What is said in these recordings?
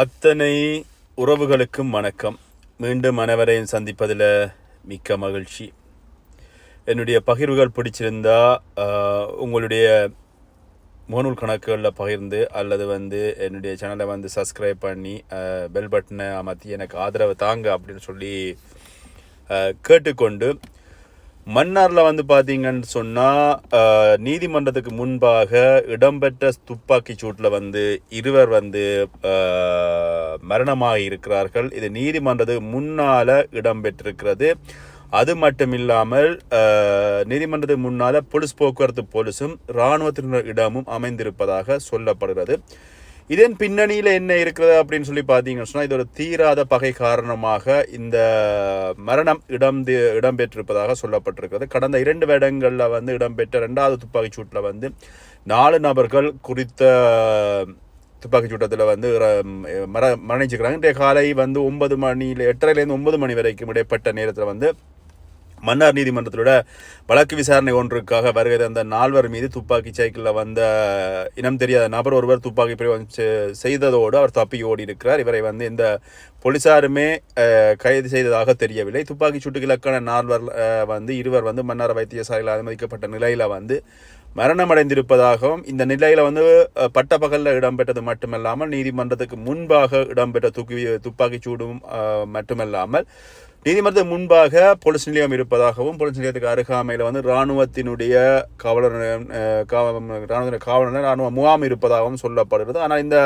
அத்தனை உறவுகளுக்கும் வணக்கம். மீண்டும் அனைவரையும் சந்திப்பதில் மிக்க மகிழ்ச்சி. என்னுடைய பகிர்வுகள் பிடிச்சிருந்தா உங்களுடைய முகநூல் கணக்குகளில் பகிர்ந்து அல்லது வந்து என்னுடைய சேனலை வந்து சப்ஸ்கிரைப் பண்ணி பெல் பட்டனை அமர்த்தி எனக்கு ஆதரவு தாங்க அப்படின்னு சொல்லி கேட்டுக்கொண்டு மன்னாரில் வந்து பார்த்தீங்கன்னு சொன்னால் நீதிமன்றத்துக்கு முன்பாக இடம்பெற்ற துப்பாக்கி சூட்டில் வந்து இருவர் வந்து மரணமாக இருக்கிறார்கள். இது நீதிமன்றத்துக்கு முன்னால் இடம்பெற்றிருக்கிறது. அது மட்டும் இல்லாமல் நீதிமன்றத்துக்கு முன்னால் போலீஸ் போக்குவரத்து போலீஸும் இராணுவத்தினர் இடமும் அமைந்திருப்பதாக சொல்லப்படுகிறது. இதன் பின்னணியில் என்ன இருக்கிறது அப்படின்னு சொல்லி பார்த்தீங்கன்னு சொன்னால் இது ஒரு தீராத பகை காரணமாக இந்த மரணம் இடம் இடம்பெற்றிருப்பதாக சொல்லப்பட்டிருக்கிறது. கடந்த இரண்டு வருடங்களில் வந்து இடம்பெற்ற ரெண்டாவது துப்பாக்கிச்சூட்டில் வந்து நாலு நபர்கள் குறித்த துப்பாக்கிச்சூட்டத்தில் வந்து மர மரணிச்சிருக்கிறாங்க. இன்றைய காலை வந்து ஒன்பது மணியில் எட்டரைலேருந்து ஒன்பது மணி வரைக்கும் இடைப்பட்ட நேரத்தில் வந்து மன்னார் நீதிமன்றத்தோட வழக்கு விசாரணை ஒன்றுக்காக வருகை தந்த நால்வர் மீது துப்பாக்கி சைக்கிளில் வந்த இனம் தெரியாத நபர் ஒருவர் துப்பாக்கி பிரயோகம் செய்ததோடு அவர் தப்பி ஓடி இருக்கிறார் இவரை வந்து இந்த போலீசாருமே கைது செய்ததாக தெரியவில்லை. துப்பாக்கி சூட்டுக்கு இலக்கான நால்வர் வந்து இருவர் வந்து மன்னார் வைத்தியசாலையில் அனுமதிக்கப்பட்ட நிலையில் வந்து மரணமடைந்திருப்பதாகவும் இந்த நிலையில் வந்து பட்டப்பகலில் இடம்பெற்றது மட்டுமல்லாமல் நீதிமன்றத்துக்கு முன்பாக இடம்பெற்ற துக்கி துப்பாக்கிச் சூடும் மட்டுமல்லாமல் நீதிமன்றத்தின் முன்பாக போலீஸ் நிலையம் இருப்பதாகவும் போலீஸ் நிலையத்துக்கு அருகாமையில் வந்து இராணுவத்தினுடைய காவலர் இராணுவத்தினுடைய காவலர் இராணுவ முகாம் இருப்பதாகவும் சொல்லப்படுகிறது. ஆனால் இந்த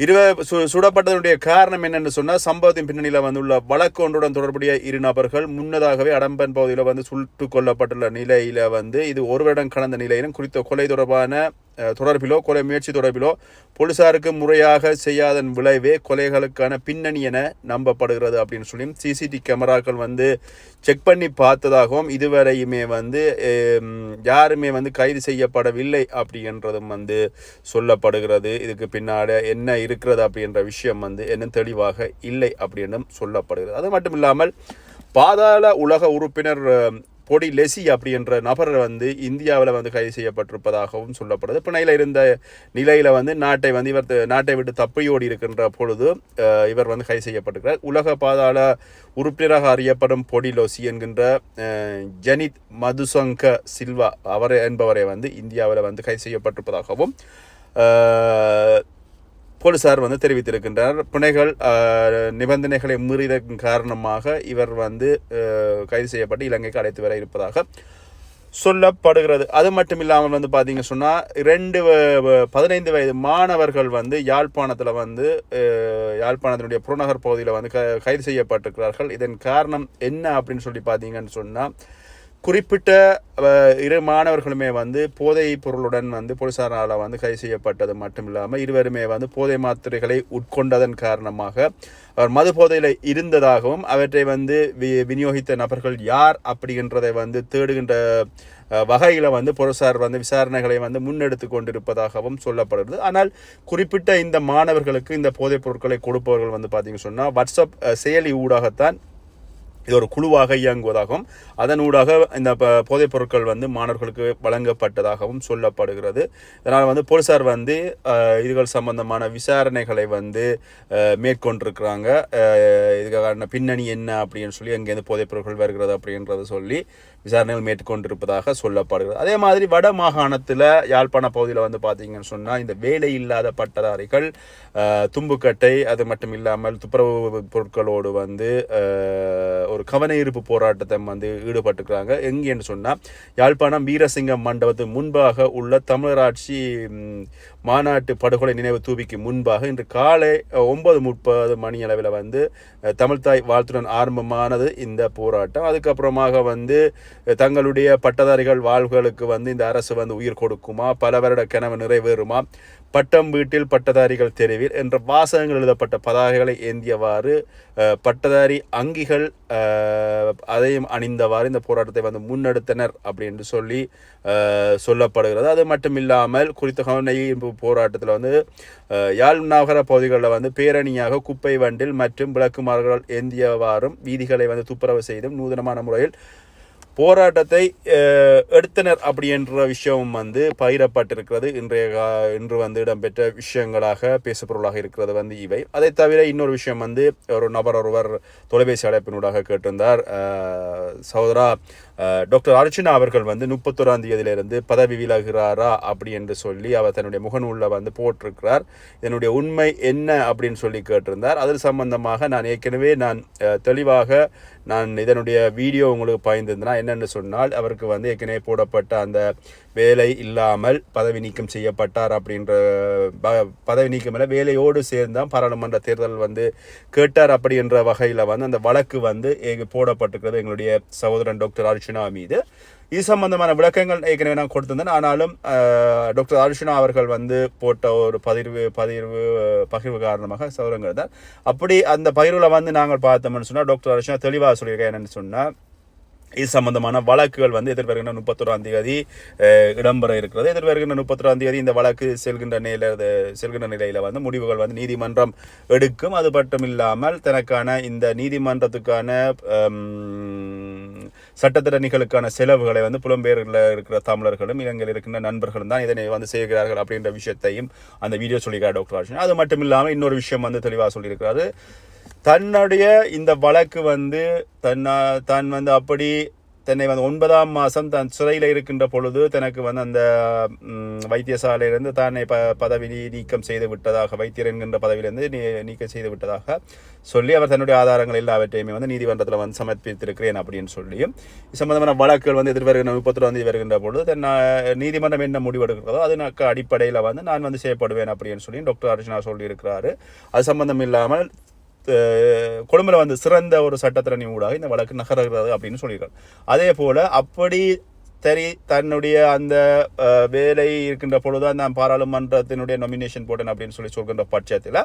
இருவ சு சுடப்பட்டதனுடைய காரணம் என்னென்னு சொன்னால் சம்பவத்தின் பின்னணியில் வந்துள்ள வழக்கு ஒன்றுடன் தொடர்புடைய இரு நபர்கள் முன்னதாகவே அடம்பன் பகுதியில் வந்து சுட்டு கொல்லப்பட்டுள்ள நிலையில் வந்து இது ஒரு வருடம் கடந்த நிலையிலும் குறித்த கொலை தொடர்பான தொடர்பிலோ கொலை முயற்சி தொடர்பிலோ போலீசாருக்கு முறையாக செய்யாதன் விளைவே கொலைகளுக்கான பின்னணி என நம்பப்படுகிறது அப்படின்னு சொல்லி சிசிடி கேமராக்கள் வந்து செக் பண்ணி பார்த்ததாகவும் இதுவரையுமே வந்து யாருமே வந்து கைது செய்யப்படவில்லை அப்படின்றதும் வந்து சொல்லப்படுகிறது. இதுக்கு பின்னாடி என்ன இருக்கிறது அப்படின்ற விஷயம் வந்து என்ன தெளிவாக இல்லை அப்படின்னும் சொல்லப்படுகிறது. அது மட்டும் இல்லாமல் பாதாள உலக உறுப்பினர் பொடி லெசி அப்படின்ற நபர் வந்து இந்தியாவில் வந்து கைது செய்யப்பட்டிருப்பதாகவும் சொல்லப்படுது. பிணையில் இருந்த நிலையில் வந்து நாட்டை வந்து இவர் நாட்டை விட்டு தப்பியோடி இருக்கின்ற பொழுது இவர் வந்து கைது செய்யப்பட்டிருக்கிறார். உலக பாதாள உறுப்பினராக அறியப்படும் பொடி லோசி என்கின்ற ஜனித் மதுசங்க சில்வா அவர் என்பவரை வந்து இந்தியாவில் வந்து கைது செய்யப்பட்டிருப்பதாகவும் போலீசார் வந்து தெரிவித்திருக்கின்றார். பிணைகள் நிபந்தனைகளை மீறியதன் காரணமாக இவர் வந்து கைது செய்யப்பட்டு இலங்கைக்கு அழைத்து வர இருப்பதாக சொல்லப்படுகிறது. அது மட்டும் இல்லாமல் வந்து பார்த்தீங்க சொன்னால் ரெண்டு வ- பதினைந்து வயது மாணவர்கள் வந்து யாழ்ப்பாணத்தில் வந்து யாழ்ப்பாணத்தினுடைய புறநகர் பகுதியில் வந்து க கைது செய்யப்பட்டிருக்கிறார்கள். இதன் காரணம் என்ன அப்படின்னு சொல்லி பார்த்தீங்கன்னு சொன்னால் குறிப்பிட்ட இரு மாணவர்களுமே வந்து போதை பொருளுடன் வந்து போலீசாரால் வந்து கைது செய்யப்பட்டது மட்டும் இல்லாமல் இருவருமே வந்து போதை மாத்திரைகளை உட்கொண்டதன் காரணமாக அவர் மது போதையில் இருந்ததாகவும் அவற்றை வந்து வி விநியோகித்த நபர்கள் யார் அப்படின்றதை வந்து தேடுகின்ற வகையில் வந்து போலீசார் வந்து விசாரணைகளை வந்து முன்னெடுத்து கொண்டிருப்பதாகவும் சொல்லப்படுகிறது. ஆனால் குறிப்பிட்ட இந்த மாணவர்களுக்கு இந்த போதைப் பொருட்களை கொடுப்பவர்கள் வந்து பார்த்தீங்கன்னு சொன்னால் வாட்ஸ்அப் செயலி ஊடாகத்தான் இது ஒரு குழுவாக இயங்குவதாகவும் அதனூடாக இந்த ப- போதைப் பொருட்கள் வந்து மாணவர்களுக்கு வழங்கப்பட்டதாகவும் சொல்லப்படுகிறது. இதனால் வந்து போலீசார் வந்து இதுகள் சம்பந்தமான விசாரணைகளை வந்து மேற்கொண்டிருக்கிறாங்க. இதுக்கான பின்னணி என்ன அப்படின்னு சொல்லி எங்கேருந்து போதைப் பொருட்கள் வருகிறது அப்படின்றத சொல்லி விசாரணைகள் மேற்கொண்டிருப்பதாக சொல்லப்படுகிறது. அதே மாதிரி வட மாகாணத்தில் யாழ்ப்பாண பகுதியில் வந்து பார்த்தீங்கன்னு சொன்னால் இந்த வேலை இல்லாத பட்டதாரிகள் தும்புக்கட்டை அது மட்டும் இல்லாமல் துப்புரவு பொருட்களோடு வந்து ஒரு கவன ஈர்ப்பு போராட்டத்தை வந்து ஈடுபட்டுக்கிறாங்க எங்கேன்னு சொன்னால் யாழ்ப்பாணம் வீரசிங்கம் மண்டபத்துக்கு முன்பாக உள்ள தமிழராட்சி மாநாட்டு படுகொலை நினைவு தூவிக்கு முன்பாக இன்று காலை ஒன்பது முப்பது மணி அளவில் வந்து தமிழ்தாய் வாழ்த்துடன் ஆரம்பமானது இந்த போராட்டம். அதுக்கப்புறமாக வந்து தங்களுடைய பட்டதாரிகள் வாழ்வுகளுக்கு வந்து இந்த அரசு வந்து உயிர் கொடுக்குமா? பல வருட கனவு நிறைவேறுமா? பட்டம் வீட்டில் பட்டதாரிகள் தெருவில் என்ற வாசகங்கள் எழுதப்பட்ட பதாகைகளை ஏந்தியவாறு பட்டதாரி அங்கிகள் அதையும் அணிந்தவாறு இந்த போராட்டத்தை வந்து முன்னெடுத்தனர் அப்படின்னு சொல்லி சொல்லப்படுகிறது. அது மட்டும் இல்லாமல் குறித்த கவனிப்பு போராட்டத்தில் வந்து யாழ் நகர பகுதிகளில் வந்து பேரணியாக குப்பை வண்டில் மற்றும் விளக்குமார்கள் ஏந்தியவாறும் வீதிகளை வந்து துப்புரவு செய்தும் நூதனமான முறையில் போராட்டத்தை எடுத்தனர் அப்படின்ற விஷயம் வந்து பகிரப்பட்டிருக்கிறது. இன்றைய இன்று வந்து இடம்பெற்ற விஷயங்களாக பேசுபொருளாக இருக்கிறது வந்து இவை. அதை தவிர இன்னொரு விஷயம் வந்து ஒரு நபர் ஒருவர் தொலைபேசி அழைப்பினூடாக கேட்டிருந்தார். சகோதரா டாக்டர் அர்ச்சனா அவர்கள் வந்து முப்பத்தொராம் தேதியிலிருந்து பதவி விலகிறாரா அப்படி என்று சொல்லி அவர் தன்னுடைய முகநூலில் வந்து போட்டிருக்கிறார். இதனுடைய உண்மை என்ன அப்படின்னு சொல்லி கேட்டிருந்தார். அது சம்பந்தமாக நான் ஏற்கனவே நான் தெளிவாக நான் இதனுடைய வீடியோ உங்களுக்கு பயந்திருந்தேன் என்னென்னு சொன்னால் அவருக்கு வந்து ஏற்கனவே போடப்பட்ட அந்த வேலை இல்லாமல் பதவி நீக்கம் செய்யப்பட்டார் அப்படின்ற ப- பதவி நீக்கம் இல்லை வேலையோடு சேர்ந்தான் பாராளுமன்ற தேர்தல் வந்து கேட்டார் அப்படின்ற வகையில் வந்து அந்த வழக்கு வந்து ஏ- போடப்பட்டிருக்கிறது எங்களுடைய சகோதரன் டாக்டர் அர்ச்சுனா மீது. இது சம்பந்தமான விளக்கங்கள் ஏற்கனவே நான் கொடுத்திருந்தேன். ஆனாலும் டாக்டர் அர்ஷனா அவர்கள் வந்து போட்ட ஒரு பதிர்வு பதிர்வு பகிர்வு காரணமாக சௌரங்கள் அப்படி அந்த பகிர்வில் வந்து நாங்கள் பார்த்தோம்னு சொன்னால் டாக்டர் அர்ஷனா தெளிவாக சொல்லியிருக்கேன் என்னென்னு சொன்னால் இது சம்பந்தமான வழக்குகள் வந்து எதிர்வருகின்ற முப்பத்தொராம் தேதி இடம்பெற இருக்கிறது. எதிர்வருகின்ற முப்பத்தொராம் தேதி இந்த வழக்கு செல்கின்ற நிலையில் செல்கின்ற நிலையில் வந்து முடிவுகள் வந்து நீதிமன்றம் எடுக்கும். அது மட்டும் இல்லாமல் தனக்கான இந்த நீதிமன்றத்துக்கான ஹம், சட்டத்திறனிகளுக்கான செலவுகளை வந்து புலம்பெயரில் இருக்கிற தமிழர்களும் இலங்கையில் இருக்கின்ற நண்பர்களும் தான் இதனை வந்து செய்கிறார்கள் அப்படின்ற விஷயத்தையும் அந்த வீடியோ சொல்லியிருக்கார் டாக்டர் அர்ஜுன் அது மட்டும் இல்லாமல் இன்னொரு விஷயம் வந்து தெளிவாக சொல்லியிருக்கிறாரு. தன்னுடைய இந்த வழக்கு வந்து தன் தான் வந்து அப்படி தன்னை வந்து ஒன்பதாம் மாதம் தன் சிறையில் இருக்கின்ற பொழுது தனக்கு வந்து அந்த வைத்தியசாலையிலிருந்து தன்னை ப பதவி நீக்கம் செய்து விட்டதாக வைத்தியர் என்கின்ற பதவியிலிருந்து நீ நீக்கம் செய்து விட்டதாக சொல்லி அவர் தன்னுடைய ஆதாரங்கள் எல்லாவற்றையுமே வந்து நீதிமன்றத்தில் வந்து சமர்ப்பித்திருக்கிறேன் அப்படின்னு சொல்லியும் இது சம்பந்தமான வழக்குகள் வந்து எதிர்வருகின்ற முப்பத்தொராம் வந்து வருகின்ற பொழுது தன் நீதிமன்றம் என்ன முடிவெடுக்கிறதோ அதனுக்கு அடிப்படையில் வந்து நான் வந்து செய்யப்படுவேன் அப்படின்னு சொல்லி டாக்டர் அர்ஜுனா சொல்லியிருக்கிறாரு. அது சம்பந்தம் இல்லாமல் கொழும்பில் வந்து சிறந்த ஒரு சட்டத்திறனி ஊடாக இந்த வழக்கு நகர்கிறது அப்படின்னு சொல்லியிருக்காரு அதே போல் அப்படி சரி தன்னுடைய அந்த வேலை இருக்கின்ற பொழுது நான் பாராளுமன்றத்தினுடைய நொமினேஷன் போட்டேன் அப்படின்னு சொல்லி சொல்கின்ற பட்சத்தில்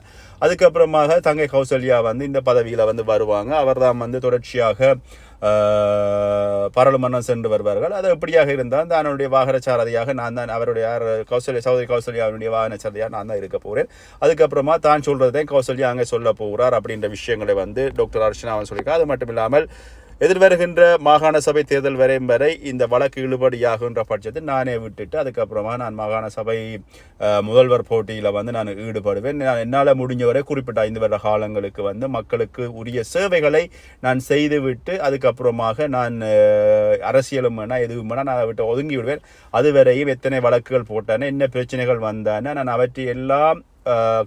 அதுக்கப்புறமாக தங்கை கௌசல்யா வந்து இந்த பதவியில் வந்து வருவாங்க. அவர் தான் வந்து தொடர்ச்சியாக பாராளுமன்றம் சென்று வருவார்கள். அது எப்படியாக இருந்தால் தன்னுடைய வாகன சாரதியாக நான் தான் அவருடைய யார் கௌசல்யா சௌதரி கௌசல்யாவுடைய வாகன சாரதியாக நான் தான் இருக்க போகிறேன் அதுக்கப்புறமா தான் சொல்கிறதே கௌசல்யா அங்கே சொல்ல போகிறார் அப்படின்ற விஷயங்களை வந்து டாக்டர் அர்ச்சனா அவன் சொல்லியிருக்கார். அது மட்டும் இல்லாமல் எதிர்வருகின்ற மாகாண சபை தேர்தல் வரையும் வரை இந்த வழக்கு இழுபடியாகுன்ற பட்சத்தில் நானே விட்டுட்டு அதுக்கப்புறமா நான் மாகாண சபை முதல்வர் போட்டியில் வந்து நான் ஈடுபடுவேன். நான் என்னால் முடிஞ்ச வரை குறிப்பிட்ட ஐந்து வருட காலங்களுக்கு வந்து மக்களுக்கு உரிய சேவைகளை நான் செய்துவிட்டு அதுக்கப்புறமாக நான் அரசியலும் வேணா எதுவும் வேணா நான் அதை விட்டு ஒதுங்கி விடுவேன் அதுவரையும் எத்தனை வழக்குகள் போட்டானே என்ன பிரச்சனைகள் வந்தானே நான் அவற்றை எல்லாம்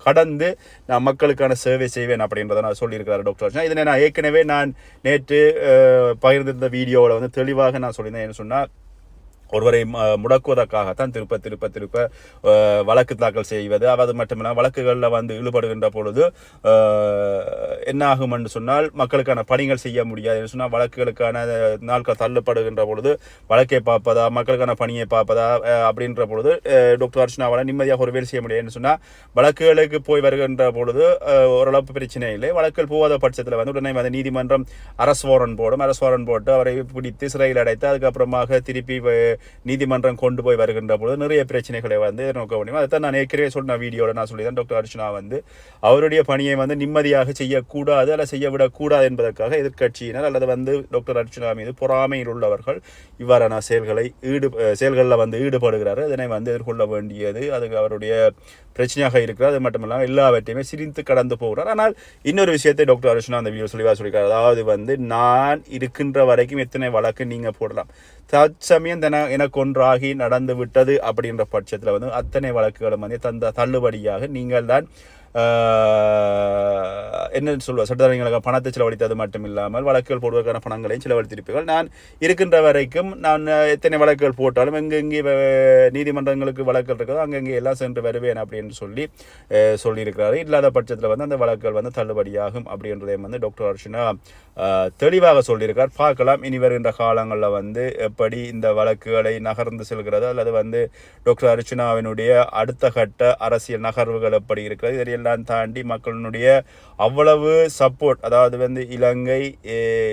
கடந்து நான் மக்களுக்கான சேவை செய்வேன் அப்படின்றத நான் சொல்லியிருக்கிறார் டாக்டர் அர்ச்சனா இதனை நான் ஏற்கனவே நான் நேற்று பகிர்ந்திருந்த வீடியோவில் வந்து தெளிவாக நான் சொல்லியிருந்தேன். என்ன சொன்னால் ஒருவரை ம- முடக்குவதற்காகத்தான் திருப்ப திருப்ப திருப்ப வழக்கு தாக்கல் செய்வது. அது மட்டுமில்லாமல் வழக்குகளில் வந்து ஈடுபடுகின்ற பொழுது என்ன ஆகும் என்று சொன்னால் மக்களுக்கான பணிகள் செய்ய முடியாது என்று சொன்னால் வழக்குகளுக்கான நாட்கள் தள்ளப்படுகின்ற பொழுது வழக்கை பார்ப்பதா மக்களுக்கான பணியை பார்ப்பதா அப்படின்ற பொழுது அஹ், டாக்டர் அர்ச்சனாவால் நிம்மதியாக ஒரு வேலை செய்ய முடியாதுன்னு சொன்னால் வழக்குகளுக்கு போய் வருகின்ற பொழுது ஓரளவு பிரச்சனை இல்லை. வழக்கில் போகாத பட்சத்தில் வந்து உடனே வந்து நீதிமன்றம் அரசு வாரன் போடும். அரசு வாரன் போட்டு அவரை பிடித்து சிறையில் அடைத்து அதுக்கப்புறமாக திருப்பி நீதிமன்றம் கொண்டு போய் வருகின்ற பொழுது நிறைய பிரச்சனைகளை வந்து நோக்க முடியும். அதைத்தான் நான் ஏற்கனவே சொன்ன வீடியோவில் நான் சொல்லிதான் டாக்டர் அர்ச்சனா வந்து அவருடைய பணியை வந்து நிம்மதியாக செய்யக்கூடாது அல்ல செய்ய விடக்கூடாது என்பதற்காக எதிர்க்கட்சியினர் அல்லது வந்து டாக்டர் அர்ச்சனா மீது பொறாமையில் உள்ளவர்கள் இவ்வாறான செயல்களை ஈடு செயல்களில் வந்து ஈடுபடுகிறார். இதனை வந்து எதிர்கொள்ள வேண்டியது அது அவருடைய பிரச்சனையாக இருக்கிறது. அது மட்டும் இல்லாமல் எல்லாவற்றையுமே சிரித்து கடந்து போகிறார். ஆனால் இன்னொரு விஷயத்தை டாக்டர் அர்ச்சனா அந்த வீடியோ சொல்லிவா சொல்லியிருக்கார். அதாவது வந்து நான் இருக்கின்ற வரைக்கும் எத்தனை வழக்கு நீங்கள் போடலாம். தற்சமயம் தன எனக்கு ஒன்றாகி நடந்து விட்டது அப்படின்ற பட்சத்தில் வந்து அத்தனை வழக்குகளும் வந்து தந்த தள்ளுபடியாக நீங்கள் தான் என்னென்னு என்ன சொல்லுவா? சட்டத்தரணிகளுக்கு பணத்தை செலவழித்தது மட்டும் இல்லாமல் வழக்குகள் போடுவதற்கான பணங்களையும் செலவழித்திருப்பீர்கள் நான் இருக்கின்ற வரைக்கும் நான் எத்தனை வழக்குகள் போட்டாலும் எங்கெங்கே நீதிமன்றங்களுக்கு வழக்குகள் இருக்கிறதோ அங்கங்கே எல்லாம் சென்று வருவேன் அப்படின்னு சொல்லி சொல்லியிருக்கிறார் சொல்லியிருக்கிறாரு. இல்லாத பட்சத்தில் வந்து அந்த வழக்குகள் வந்து தள்ளுபடியாகும் அப்படின்றதையும் வந்து டாக்டர் அர்ஷனா தெளிவாக சொல்லியிருக்கார். பார்க்கலாம். இனி வருகின்ற காலங்களில் வந்து எப்படி இந்த வழக்குகளை நகர்ந்து செல்கிறது அல்லது வந்து டாக்டர் அர்ச்சனாவினுடைய அடுத்த கட்ட அரசியல் நகர்வுகள் எப்படி இருக்கிறது? எல்லாம் தாண்டி மக்களினுடைய அவ்வளவு சப்போர்ட் அதாவது வந்து இலங்கை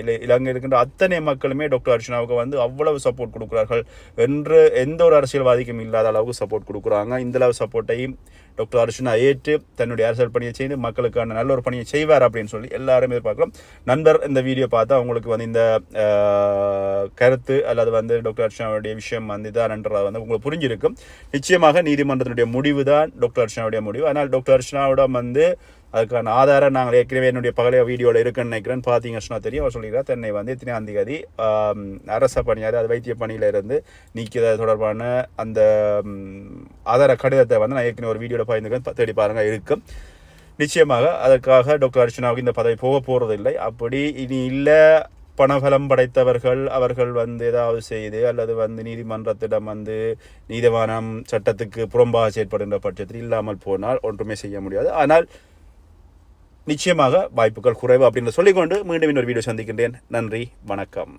இல- இலங்கை இருக்கின்ற அத்தனை மக்களுமே டாக்டர் அர்ச்சனாவுக்கு வந்து அவ்வளவு சப்போர்ட் கொடுக்கிறார்கள் என்று எந்த ஒரு அரசியல்வாதிக்கும் இல்லாத அளவுக்கு சப்போர்ட் கொடுக்குறாங்க. இந்த அளவு சப்போர்ட்டையும் டாக்டர் அர்ஷனா ஏற்று தன்னுடைய அரசியல் பணியை செய்து மக்களுக்கான நல்ல ஒரு பணியை செய்வார் அப்படின்னு சொல்லி எல்லாரும் எதிர்பார்க்கலாம் நண்பர் இந்த வீடியோ பார்த்தா அவங்களுக்கு வந்து இந்த கருத்து அல்லது வந்து டாக்டர் அர்ஷனாவுடைய விஷயம் வந்து இதான்ன்றதை வந்து உங்களுக்கு புரிஞ்சிருக்கும். நிச்சயமாக நீதிமன்றத்தினுடைய முடிவு தான் டாக்டர் அர்ஷனாவுடைய முடிவு. ஆனால் டாக்டர் அர்ஷனாவிடம் வந்து அதுக்கான ஆதாரம் நாங்கள் ஏற்கனவே என்னுடைய பழைய வீடியோவில் இருக்குன்னு நினைக்கிறேன். பார்த்தீங்கன்னா தெரியும். அவர் சொல்லிக்கிறார் தன்னை வந்து எத்தனையாம் தேதி அரச பணியாரு அது வைத்திய பணியில் இருந்து நீக்கிறது தொடர்பான அந்த ஆதார கடிதத்தை வந்து நான் ஏற்கனவே ஒரு வீடியோவில் பகிர்ந்துக்கிறேன் தேடி பாருங்கள் இருக்கும். நிச்சயமாக அதற்காக டாக்டர் அர்ச்சனாவுக்கு இந்த பதவி போக போறதில்லை. அப்படி இனி இல்லை பணபலம் படைத்தவர்கள் அவர்கள் வந்து ஏதாவது செய்து அல்லது வந்து நீதிமன்றத்திடம் வந்து நீதிவானம் சட்டத்துக்கு புறம்பாக செயற்படுகின்ற பட்சத்தில் இல்லாமல் போனால் ஒன்றுமே செய்ய முடியாது. ஆனால் நிச்சயமாக வாய்ப்புகள் குறைவு அப்படின்னு சொல்லிக்கொண்டு மீண்டும் இன்னொரு வீடியோ சந்திக்கின்றேன். நன்றி வணக்கம்.